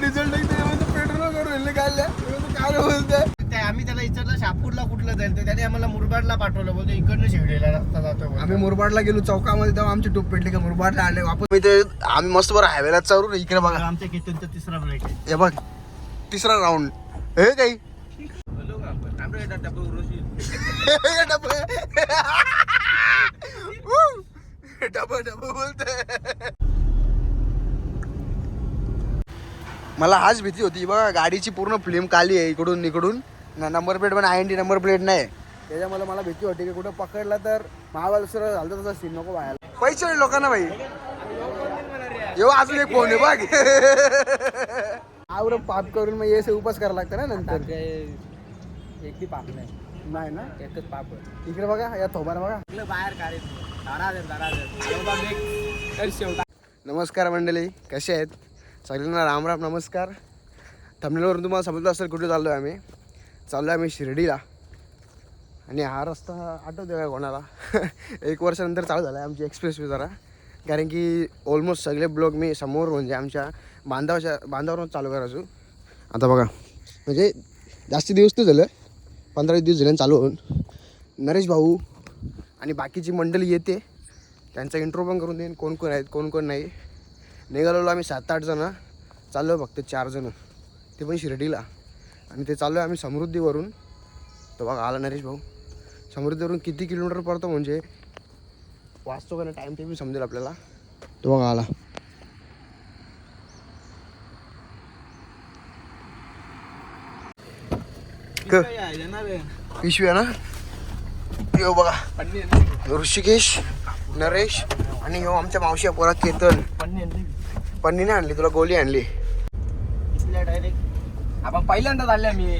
Diesel petrol करून काय रे बोलते ते आम्ही त्याला विचारलं शापूरला कुठलं जाईल? तर त्याने आम्हाला मुरबाडला पाठवलं. बोलतो इकडनं शिवलेला रस्ता जातो. आम्ही मुरबाडला गेलो चौकामध्ये तेव्हा आमची टोप पेटली का? मुरबाडला आले वापस मी ते आम्ही मस्त बरं हायवेला चालू इकडे बघा. आमच्या किचनचा तिसरा ब्रेक आहे. हे बघ तिसरा राऊंड हे काही डब डब बोलते. मला हाच भीती होती बघा गाडीची पूर्ण फिल्म काली आहे इकडून इकडून. नंबर प्लेट पण I N T number plate नाही. त्याच्यामुळे मला भीती होती की कुठं पकडला तर महाबळेश्वर झालं तसा सीन नको व्हायला पैसे लोकांना भाई. एव्हा अजून एक फोन आहे बघ. आवर पाप करून मग येसे उपास करायला लागतं ना नंतर. एक ती पाप नाही. ना? एकच पाप इकडे बघा या थोबार बघा. बाहेर काढायचं दारा दारा नमस्कार मंडळी कसे आहेत? सगळ्यांना राम राम नमस्कार. थंबनेलवरून तुम्हाला समजलं असेल कुठे चाललो आहे आम्ही. चाललो आहे आम्ही शिर्डीला. आणि हा रस्ता आठवतो काय कोणाला? एक वर्षानंतर चालू झाला आहे आमची एक्सप्रेस वे जरा. कारण की ऑलमोस्ट सगळे ब्लॉग मी समोर म्हणजे आमच्या बांधावच्या बांधावरून चालू करायचो. आता बघा म्हणजे जास्त दिवस तर झालं. पंधरा दिवस झाले चालू होऊन. नरेश भाऊ आणि बाकीची मंडळी येते त्यांचा इंट्रो पण करून देईन. कोण कोण आहेत कोण कोण नाही. निघालेलो आम्ही सात आठ जणं. चाललो फक्त चार जणं. ते पण शिर्डीला. आणि ते चाललो आम्ही समृद्धीवरून. तो बघा आला नरेश भाऊ. समृद्धीवरून किती किलोमीटर पडतो म्हणजे? वाचतो का नाही टाईम टेबल समजेल आपल्याला. तो बघा आला. पिशवी आहे ना? यो बघा. ऋषिकेश नरेश आणि ह्यो आमच्या मावशी पोरा केतन. पन्नी नाही आणली तुला गोली आणली. डायरेक्ट आपण पहिल्यांदा झाले मी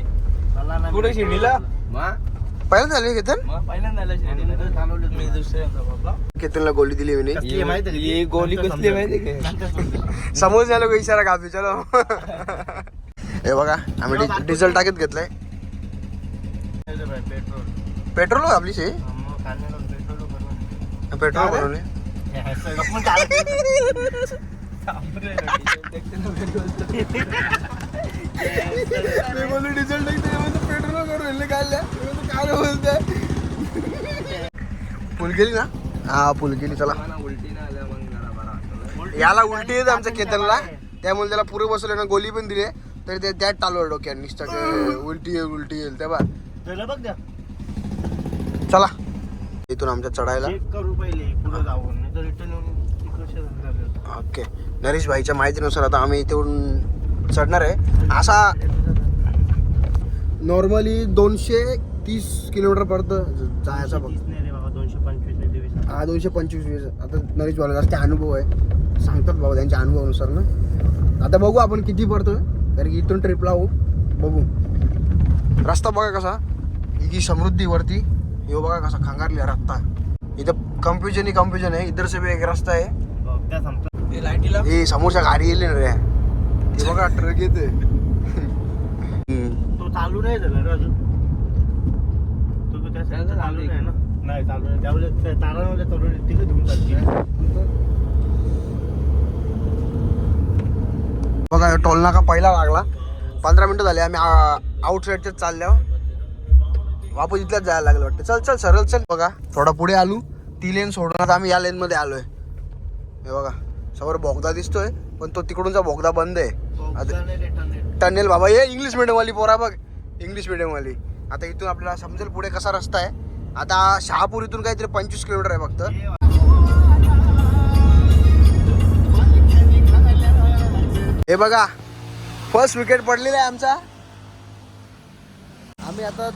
कुठे शिर्डीला पहिल्यांदा झाली केतन? पहिल्यांदा केतनला गोली दिली मी गोली कसली. माहिती. समोर झालो का इशारा कापी चलो. हे बघा आम्ही डिझेल टाकीत घेतलंय पेट्रोल पेट्रोल आपली शे मग कांद्याला पेट्रोल करून पेट्रोल का रे? भरवले हे हसतोय. गप्प पण चालत मी बोललो डिझेल पेट्रोल करून काढल्या काय बोलते गेली ना? हा फुल गेली चला. याला उलटी येत आमच्या केतनला. त्यामुळे त्याला पुरे बसवले ना गोली पण दिली. तरी ते त्यात चालू डोक्यात निष्ठा उलटी येईल उलटी येईल तेव्हा त्याला बघ द्या चला. इथून आमच्या चढायला. ओके. नरेश भाईच्या माहितीनुसार आता आम्ही इथून चढणार आहे. असा नॉर्मली दोनशे तीस किलोमीटर पडतं जायचा तेवीस हा दोनशे पंचवीस वीस. आता नरेश भाऊला जास्त अनुभव आहे. सांगतात बाबा त्यांच्या अनुभवानुसार ना. आता बघू आपण किती पडतोय. कारण की इथून ट्रिपला होऊ. बघू. रस्ता बघा कसा. ही समृद्धीवरती हे बघा कसा खंगारली रस्ता इथं कन्फ्युजन ही कन्फ्युजन आहे. इधर से भी एक रस्ता आहे. हे समोरच्या गाडी येईल ना रे. ते बघा ट्रक येते तो चालू नाही झाला रे अजून. तो त्या चालू नाही ना. नाही चालू नाही. त्यामुळे तारामध्ये तरुण तिकडे धुवून चालते बघा टोल नाका पहिला लागला. पंधरा मिनिटं झाले आम्ही आउट साईडच्याच चालल्यावर. इथल्याच जायला लागलं वाटतं. चल चल सरळ चल. बघा थोडा पुढे आलो. ती लेन सोडून आम्ही या लेन मध्ये आलोय. हे बघा समोर बोगदा दिसतोय पण तो तिकडूनचा बोगदा बंद आहे. टनेल बाबा ये इंग्लिश मिडियम वाली पोरा बघ. इंग्लिश मिडियम वाली. आता इथून आपल्याला समजेल पुढे कसा रस्ता आहे. आता शहापूर इथून काहीतरी पंचवीस किलोमीटर आहे फक्त. हे बघा फर्स्ट विकेट पडलेला आहे आमचा. आम्ही आता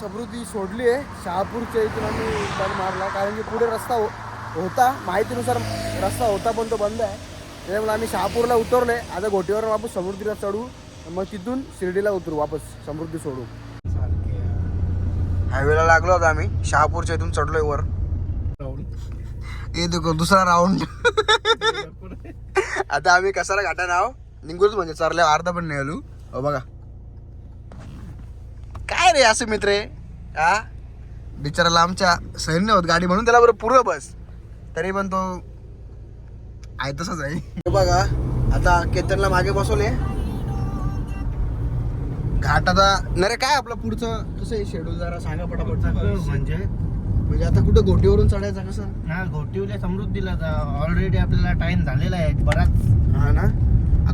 समृद्धी सोडली आहे. शहापूरच्या इथून आम्ही टर्न मारला. कारण की पुढे रस्ता हो- होता. माहितीनुसार रस्ता होता पण तो बंद आहे. त्याच्यामुळे आम्ही शहापूरला उतरले आता घोटीवर वापस समृद्धीला चढू मग तिथून शिर्डीला उतरू वापस समृद्धी सोडू हायवेला लागलो होता आम्ही. शहापूरच्या इथून चढलोय वर. हे देखो दुसरा राऊंड आता आम्ही कसारा घाटा नाव. निघूच म्हणजे चरल्या अर्धा पण नाही आलो. हो बघा. काय रे असं मित्र? हा बिचाराला आमच्या नाही होत गाडी म्हणून त्याला बरं पुरं बस. तरी पण तो आहे तसंच आहे. हे बघा आता केतनला मागे बसवले घाट आता नरे काय आपलं पुढचं? कसं आहे शेड्यूल जरा सांगा पटापट. म्हणजे? म्हणजे आता कुठं घोटीवरून चढायचं कसं? ना घोटीवले समृद्धीला ऑलरेडी आपल्याला टाइम झालेला आहे बराच. हा ना?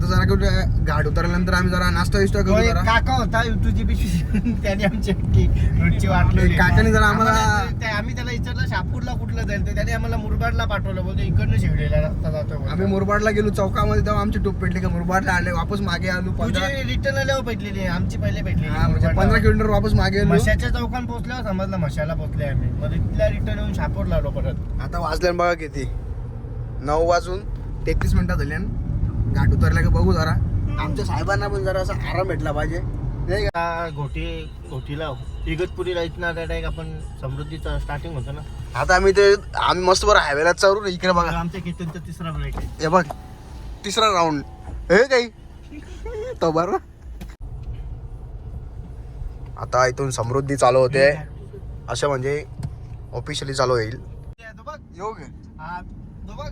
आता जरा कुठे घाट उतरल्यानंतर आम्ही जरा नाश्ता विष्टा तो करू एक जरा. काका होता युट्यूबची पिशवी त्याने आमची रोजची वाटली काकाने जरा आम्हाला- आम्ही त्याला विचारलं शापूरला कुठलं जाईल? तर त्याने आम्हाला मुरबाडला पाठवलं बोलतो इकडनं शिवलेला रस्ता जातो बोलतो. आम्ही मुरबाडला गेलो चौकामध्ये तेव्हा आमची टोप पेटली का? मुरबाडला आले वापस मागे आलो पंधरा तुझी रिटर्न आल्यावर भेटलेली आहे, आमची पहिले भेटलेली हा, म्हणजे मुरबाडला. पंधरा किलोमीटर वापस मागे आलो. मशाच्या चौकात पोहोचल्यावर समजलं मशाला पोहोचले आम्ही. मग तिथल्या रिटर्न येऊन शापूरला आलो परत. आता वाजल्या बघा किती. नऊ वाजून तेहतीस मिनिटं झाली आणि घाट उतरल्या का बघू जरा. आमच्या साहेबांना पण जरा असा आराम भेटला पाहिजे. नाही का? घोटी घोटीला इगतपुरीला इथनं त्या टाईक आपण समृद्धीचा स्टार्टिंग होतं ना. आता आम्ही ते आम्ही मस्त बरं हायवेला चालू इकडे बघा. आमच्या किचनचा तिसरा ब्रेक आहे. हे बघ तिसरा राऊंड हे काही तो बरं. आता इथून समृद्धी चालू होते. असं म्हणजे ऑफिशियली चालू होईल. तो बघ योग हा बघ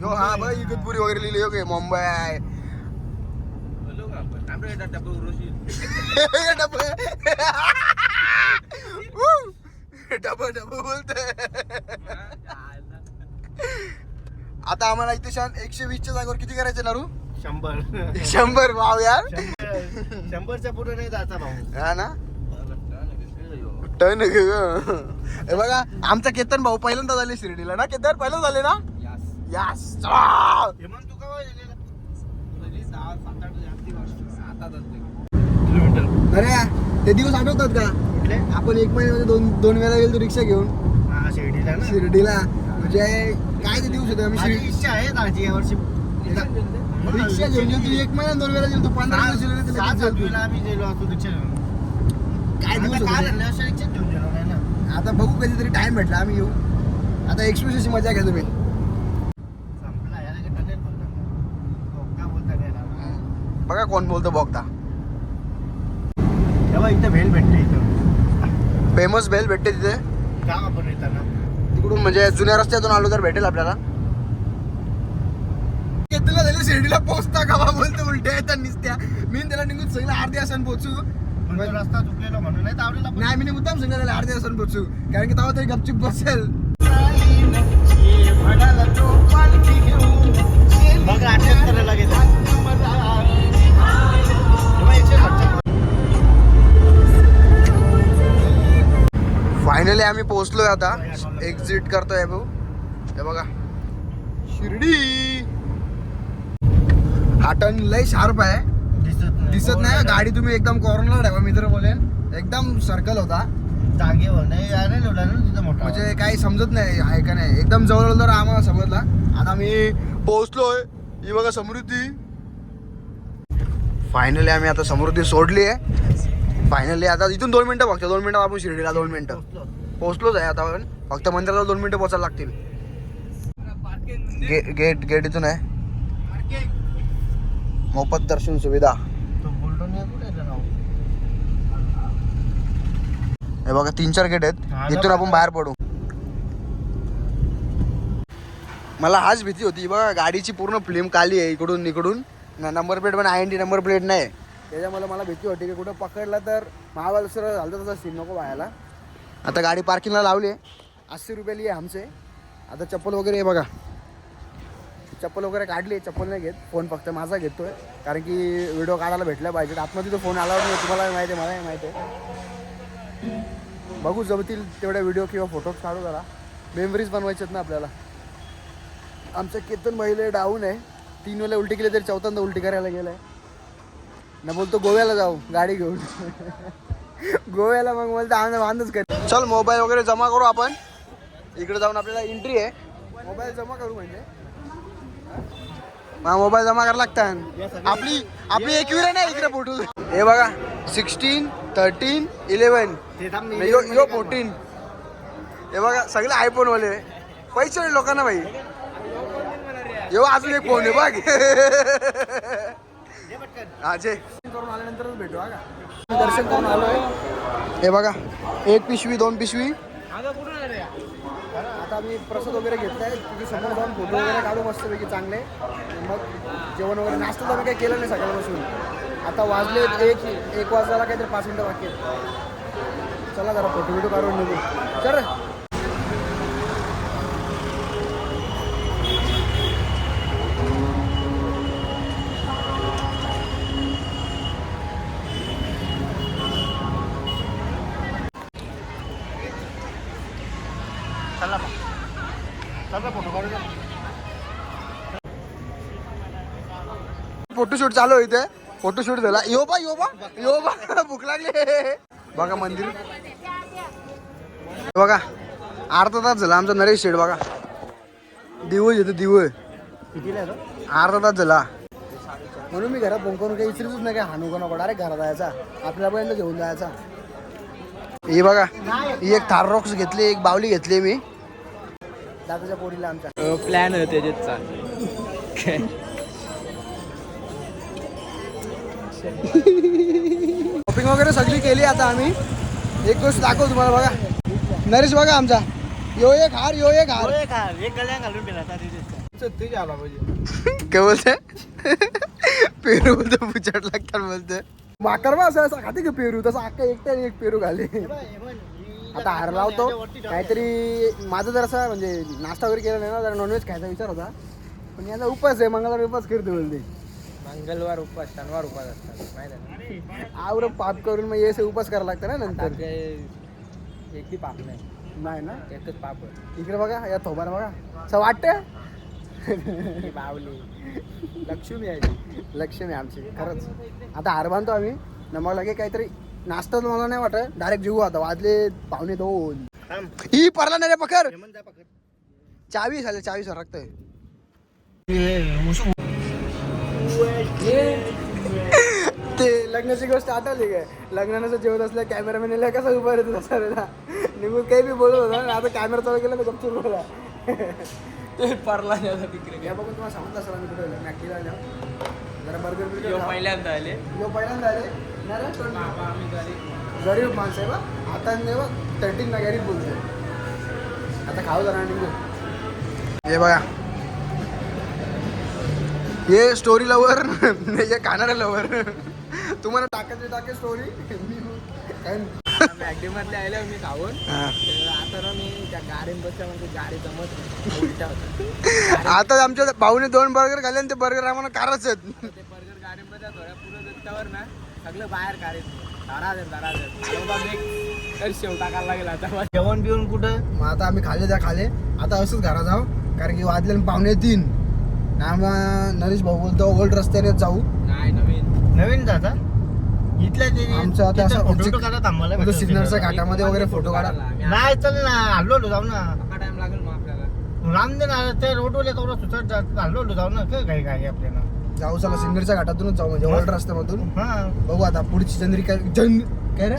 यो हा बघ इगतपुरी वगैरे लिहिले योग मुंबई. बोलते आता आम्हाला इथे शान एकशे वीसच्या जागेवर किती करायचे नारू? शंभर. शंभर वाव यार. शंभर. शंभरच्या पुढे नाही जायचा भाऊ. हा ना? टन हे बघा आमचा केतन भाऊ पहिल्यांदा झाले शिर्डीला ना? केतन पहिल्यांदा झाले ना? यास. हेमंत वर्ष. जातोय. किलोमीटर अरे ते दिवस आठवतात का? कुठले? आपण एक महिन्यामध्ये दोन दोन वेळा गेलो रिक्षा घेऊन. हा शिर्डीला ना? शिर्डीला. म्हणजे काय ते दिवस होते? आम्ही माझी शिर्डी इच्छा आहे यावर्षी रिक्षा घेऊन गेलो? तू एक महिना दोन वेळा गेलो तू पंधरा दिवस गेलो सात. सातवीला आम्ही गेलो असतो रिक्षा घेऊन. काय दिवस आता काल होते? आणलं असं रिक्षाच घेऊन गेलो नाही ना? आता बघू कधीतरी टाइम भेटला आम्ही येऊ. आता एक्सप्रेसची मजा घ्या तुम्ही संपला याला काही टनेल बोलतात हो, का बोलतात याला बघा कोण बोलतो बघता. तेव्हा इथं भेल भेटते इथं. फेमस बेल भेटते तिथे. का आपण येताना तिकडून म्हणजे जुन्या रस्त्यातून आलो तर भेटेल आपल्याला. तुला झालं शिर्डीला पोहोचता का? बा बोलतो उलट्या येतात निसत्या. मी त्याला निघून सगळं अर्ध्या असन पोहोचू. तो रस्ता चुकलेला म्हणून. नाही पण- नाही मी मुद्दाम सांगितलं त्याला अर्ध्या असन पोहोचू. कारण की तेव्हा तरी गपचूप बसेल. गेलं. फायनली आम्ही पोहोचलोय आता. एक्झिट करतोय भाऊ हे बघा. शिर्डी. हा टर्न लय शार्प आहे. दिसत नाही. दिसत नाही. गाडी तुम्ही एकदम कॉर्नर ठेवा मित्र बोलेन. एकदम सर्कल होता. मोठा. म्हणजे काही समजत नाही आहे का नाही. एकदम जवळ जवळ आम्हाला समजला. आता मी पोहोचलोय. ही बघा समृद्धी. फायनली आम्ही आता समृद्धी सोडली आहे फायनली आता इथून दोन मिनिटं फक्त दोन मिनिटं आपण शिर्डीला दोन मिनिटं. पोहोचलोच आहे आता आपण. फक्त मंदिराला दोन मिनिटं पोहोचायला लागतील. गे गेट गेट इथून आहे. मोफत दर्शन सुविधा? हे बघा तीन चार गेट आहेत. इथून आपण बाहेर पडू. मला हाच भीती होती. बघा गाडीची पूर्ण फिल्म काली आहे इकडून इकडून नंबर प्लेट पण I N T number plate नाही. त्याच्यामुळे मला भीती होती की कुठं पकडला तर महाबळेश्वर झालं तसा सीन नको व्हायला आता गाडी पार्किंगला लावली आहे. अस्सी रुपये आहे आमचे आता चप्पल वगैरे आहे बघा. चप्पल वगैरे काढली चप्पल नाही घेत. फोन फक्त माझा घेतोय. कारण की व्हिडिओ काढायला भेटला पाहिजे. आतमध्ये तो फोन आला नाही तुम्हाला माहिती आहे मलाही माहिती आहे. बघू जमतील तेवढ्या व्हिडिओ किंवा फोटोज काढू जरा. मेमरीज बनवायचे आहेत ना आपल्याला. आमच्या केतन महिले डाऊन आहे. तीन वेळेला उलटी केली तरी चौथ्यांदा उलटी करायला गेलाय. ना बोलतो गोव्याला जाऊ गाडी घेऊन. गोव्याला मग बोलतो आम्हाला वांदच कर. चल मोबाईल वगैरे जमा करू आपण. इकडे जाऊन आपल्याला एंट्री आहे. मोबाईल जमा करू म्हणजे? हा मोबाईल जमा करायला लागतात आपली आपली एकविरा नाही इकडे फोटो हे बघा सिक्स्टीन थर्टीन इलेवन यो फोर्टीन हे बघा सगळे आयफोन वाले. पैसे लोकांना भाई. यो अजून एक फोन आहे बघ. ये पटकन. हा जे. करून आल्यानंतरच भेटू हा का? दर्शन करून आलोय हे बघा एक पिशवी दोन पिशवी. आले? आता आम्ही प्रसाद वगैरे घेतलाय तिथे समोर जाऊन फोटो वगैरे काढू मस्तपैकी चांगले. मग जेवण वगैरे नाश्ता तर आम्ही काही केलं नाही सकाळपासून. आता वाजले एक एक वाजायला काहीतरी पाच मिनटं बाकी चला जरा फोटो बिटो काढून निघू. चला फोटोशूट चालू आहे इथे. फोटोशूट झाला. यो बा यो बा यो बा. भूक लागली. बघा मंदिर. बघा अर्धा तास झाला आमचा नरेश शेड बघा. दिवस येतो दिव कितीला आहे तो? अर्धा तास झाला. म्हणून मी घरात फोन करून काही विचारतच नाही काय हानू का नको डायरेक्ट घरात जायचा. आपल्यापर्यंत घेऊन जायचा. ही बघा ही एक थार रॉक्स घेतली एक बावली घेतली मी. दादाच्या पोरीला आमच्या. प्लॅन होते त्याचा शॉपिंग वगैरे सगळी केली आता आम्ही. एक गोष्ट दाखव तुम्हाला बघा. नरेश बघा आमचा. यो एक हार यो एक हार. होय का? एक गळ्या घालून आला पाहिजे काय बोलते पेरू बोलतो पुचाट लागतात बोलते भाकर असं असं खाते का पेरू? तसं अख्खा एकट्या एक पेरू घाले. आता हार लावतो काहीतरी माझं जर असं म्हणजे नाश्ता वगैरे केला नाही ना जरा नॉनव्हेज खायचा विचार होता. पण याचा उपास आहे मंगळवार उपास करते बोलते. मंगळवार उपास शनिवार उपास असतात माहिती आहे आवर पाप करून मग येसे उपास करायला लागतं ना ना नंतर. एकटी पाप नाही. नाही ना? एकच पाप आहे. इकडे बघा या थोबार बघा. असं वाटतं बावली. लक्ष्मी आहे. लक्ष्मी आमची खरंच. आता हार बांधतो आम्ही. न मग लगे काहीतरी. नाश्ता मला नाही वाटत? डायरेक्ट जेवू आता. वाजले पावणे दोन. ही परला नाही रे पकड. चावी झाले चावी सरकतंय हे, उसू. ते लग्नाची गोष्ट आठवली काय? लग्नाचं जेवत असल्या कॅमेरामॅनला कसं उभं राहतो तसा रे निघून काही बी बोलत होता ना आता कॅमेरा चालू केला तर गपचूप बोला. ते परला नाही तिकडे या बघून तुम्हाला सांगत असेल आम्ही कुठे मॅक्टीला जरा बर्गर. पहिल्यांदा आले. पहिल्यांदा आले. गरीब माणसं आहे बा. आता नाही बा थर्टीन ना गरीब बोलतोय आता खाऊ जरा निघू. हे बघा. हे स्टोरी लवर हे खाणारा लवर तुम्हाला टाकायचे टाके स्टोरी काय मॅगडी मधले आले मी खाऊन. आता ना मी त्या गाडीत बसल्या म्हणजे गाडी जमत आता आमच्या भाऊने दोन बर्गर खाल्ले आणि ते बर्गर आम्हाला कारच आहेत. गाडीमध्ये थोड्या पुढे रस्त्यावर ना सगळं बाहेर काढायचं धरा दे धरा दे तर शेव टाकायला लागेल आता. मला. जेवण बिवण कुठं? मग आता आम्ही खाल्ले त्या खाले. आता असंच घरा जाऊ. कारण की वाजले ना पावणे तीन. आम्हा नरेश भाऊ बोलतो ओल्ड रस्त्याने जाऊ. नाही नवीन. नवीन जाता इथल्या ते फोटो सिग्नलच्या. घाटामध्ये वगैरे फोटो काढा. नाही चल ना हल्लो जाऊ ना. टाइम लागेल मग आपल्याला. राम दे ना त्या रोडवर कवरा सुचत हल्लो हल्लो जाऊ ना काय काय काय आपल्याला. जाऊ चला सिन्नरच्या घाटातूनच जाऊ म्हणजे ओल्ड रस्त्यामधून. हा. बघू आता पुढची जंद्री काय जन काय रे?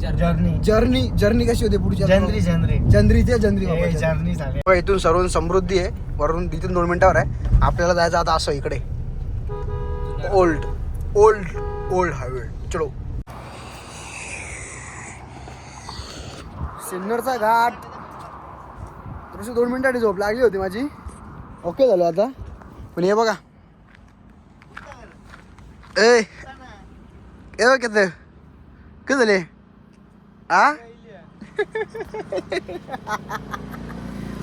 जर्नी. जर्नी जर्नी कशी होते पुढची? जंद्री जंद्री जंद्री ते जंद्री. जर्नी. झाले. इथून सर्व समृद्धी आहे. वरून इथून दोन मिनिटावर आहे. आपल्याला जायचं आता असं इकडे. Old old old highway. चलो. सिन्नरचा घाट. थोडीशी दोन मिनिटाची झोप लागली होती माझी. ओके झालो आता. पण हे बघा. ए ए बघ किती किती झाले आ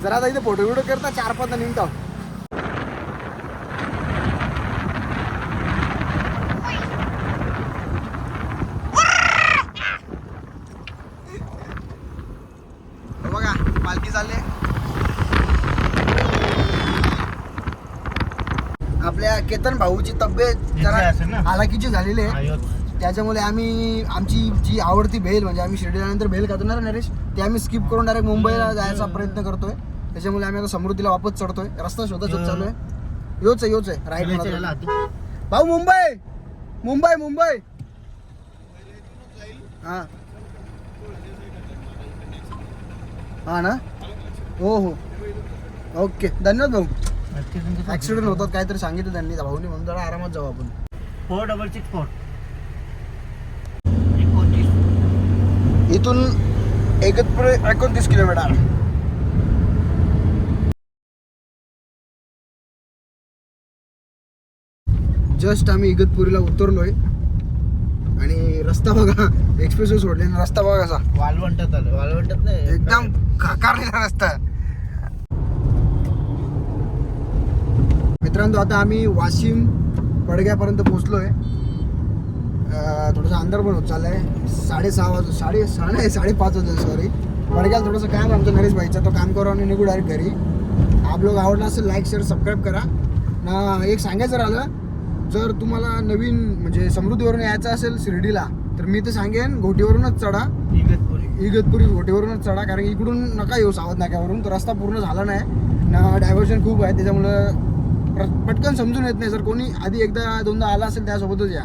जरा आता इथे फोटो बिटो करता चार पाच निघतो बघा पालखी चालले केतन भाऊची तब्येत? जरा हालाकीची झालेली आहे. त्याच्यामुळे आम्ही आमची जी आवडती भेल म्हणजे आम्ही शिर्डीनंतर भेल खातो ना नरेश ते आम्ही स्किप करून डायरेक्ट मुंबईला जायचा प्रयत्न करतोय. त्याच्यामुळे आम्ही आता समृद्धीला वापस चढतोय. रस्ता शोधत शोधत चालू आहे योच आहे योच आहे. राईट. भाऊ मुंबई! मुंबई मुंबई! हा. हा ना? हो हो. ओके. धन्यवाद भाऊ. ऍक्सिडेंट होतात काहीतरी सांगितलं त्यांनी. भाऊनी म्हणून जरा आरामात जाऊ आपण. फोर डबल सिक्स फोर एकोणतीस. इथून एकत्र एकोणतीस किलोमीटर. जस्ट आम्ही इगतपुरीला उतरलोय. आणि रस्ता बघा एक्सप्रेस सोडले रस्ता बघा असा वालवंटात आलं वालवंटात नाही. एकदम खाकारलेला रस्ता. मित्रांनो आता आम्ही वाशिम पडग्यापर्यंत पोहोचलोय. अं, थोडंसं अंधार पण होत चाललंय. साडेसहा वाजून साडे सहा नाही साडेपाच वाजले सॉरी पडग्याला थोडंसं काम आहे आमचं नरेश भाईचा तो काम करू आणि निघू डायरेक्ट घरी. हा ब्लॉग आवडला असेल लाईक शेअर सबस्क्राईब करा. ना एक सांगायचं राहिलं जर तुम्हाला नवीन म्हणजे समृद्धीवरून यायचं असेल शिर्डीला तर मी तर सांगेन घोटीवरूनच चढा. इगतपुरी. इगतपुरी घोटीवरूनच चढा कारण इकडून नका येऊ सावध नाक्यावरून तो रस्ता पूर्ण झाला नाही. ना डायव्हर्जन खूप आहे त्याच्यामुळं पटकन समजून येत नाही. जर कोणी आधी एकदा दोनदा आला असेल त्यासोबतच या.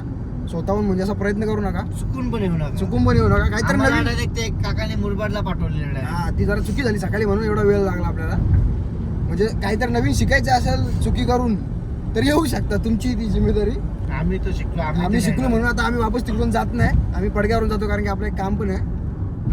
स्वतःहून म्हणजे असा प्रयत्न करू नका. चुकून पण येऊ नका. चुकून पण येऊ नका. काहीतरी आम्हाला नवीन direct ते काकाने मुरबाडला पाठवलेलं आहे. हा ती जरा चुकी झाली. सकाळी म्हणून एवढा वेळ लागला आपल्याला. म्हणजे काहीतरी नवीन शिकायचं असेल चुकी करून तर येऊ शकता तुमची ती जिम्मेदारी. आम्ही तो शिकलो. आम्ही ते शिकलो नाही. म्हणून आता आम्ही वापस तिकडून जात नाही. आम्ही पडग्यावरून जातो कारण की आपलं एक काम पण आहे.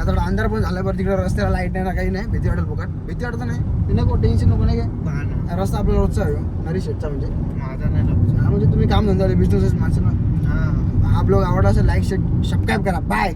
ना थोडा अंधार पण झाला बरं तिकडे रस्त्याला लाइट नाही ना काही नाही. भीती वाटेल फुकट. भीती वाटत नाही. ते नको टेन्शन नको नाही काय. रस्ता आपला रोजचा आहे नरी शेटचा म्हणजे. माझा नाही म्हणजे तुम्ही काम धंदा बिझनेस माणसाला हा. ब्लॉग आवडला असेल लाईक शेअर सबस्क्राईब करा. बाय